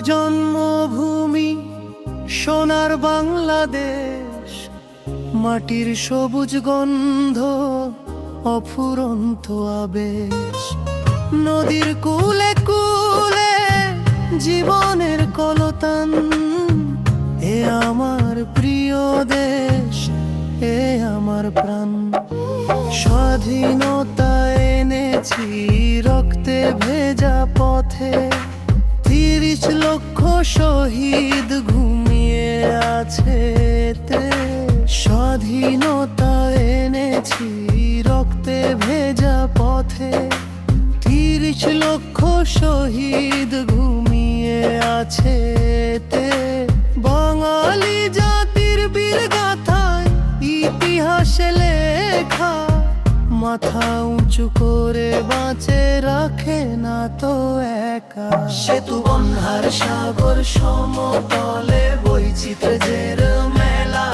জন্মভূমি, সোনার বাংলাদেশ, মাটির সবুজ গন্ধ, অফুরন্ত আবেশ। নদীর কুলে কুলে জীবনের কলতান, এ আমার প্রিয় দেশ, এ আমার প্রাণ। স্বাধীনতা এনেছি রক্তে ভেজা পথে। শহীদ ঘুমিয়ে আছে। স্বাধীনতা এনেছি রক্তে ভেজা পথে তিরিশ লক্ষ শহীদ ঘুমিয়ে আছে। বাঙালি জাতির বীর গাথায় ইতিহাসে লেখা মাথা উঁচু করে বাঁচে, রাখে না তো একা। সেতু বন্ধার সাগর সমতলে বৈচিত্র্যের মেলা।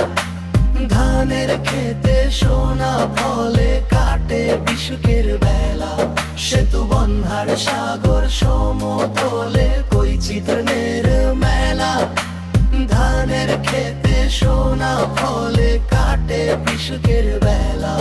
ধানের খেতে সোনা ফলে কাটে বিশুকের বেলা। সেতু বন্ধার সাগর সমতলে বৈচিত্র্যের মেলা। ধানের খেতে সোনা ফলে কাটে বিশুকের বেলা।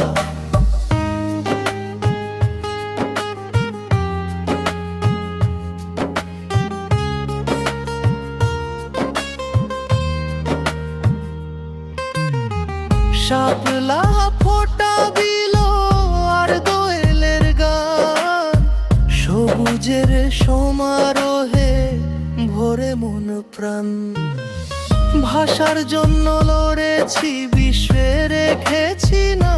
শাপলা ফোটা আর দোয়েলের সবুজের সমারোহে ভাষার জন্য লড়েছি, বিশ্বে রেখেছি না।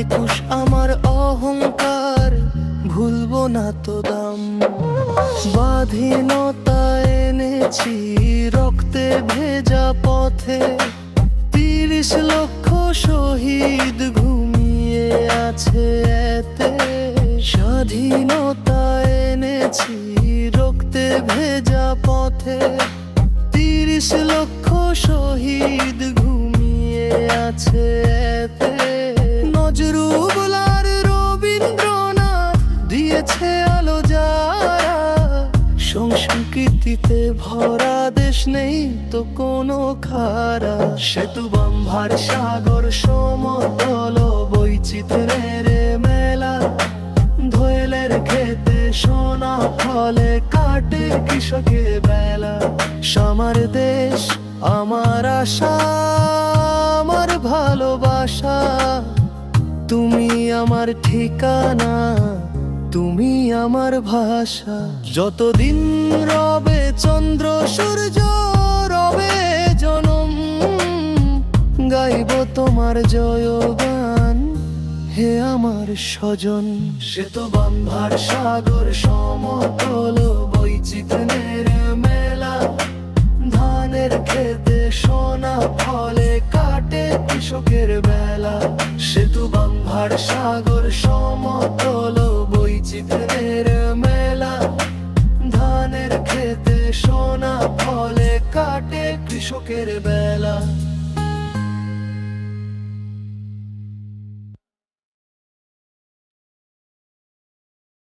একুশ আমার অহংকার, ভুলবো না তো দাম। স্বাধীনতা এনেছি, রক্তে ভেজা পথে তিরিশ লক্ষ শহীদ ঘুমিয়ে আছে এতে। স্বাধীনতা এনেছি রক্তে ভেজা পথে। তিরিশ লক্ষ শহীদ ঘুমিয়ে আছে এতে। নজরুল আর রবীন্দ্রনাথ দিয়েছে আলো যারা। সংস্কৃতিতে ভরা নেই তো কোনো খারা সেতু বম্ভার সাগর সমতল বৈচিত্র্যের মেলা। ধোয়েলের খেতে সোনা ফলে কাটে কৃষকের বেলা। আমার দেশ, আমার আশা, আমার ভালোবাসা। তুমি আমার ঠিকানা, তুমি আমার ভাষা। যতদিন রবে চন্দ্র, সূর্য, রবে জনম, গাইব তোমার জয়গান। হে আমার স্বজন, সে তো বম্ভার সাগর, সমতল বৈচিত্র্যের মেলা। ধানের খেতে সোনা, ফলে কাটে কৃষকের বেলা। সেতু বম্ভার সাগর, সমতল বৈচিত্র্যের মেলা ধানের খেতে সোনা ফলে কাটে কৃষকের বেলা।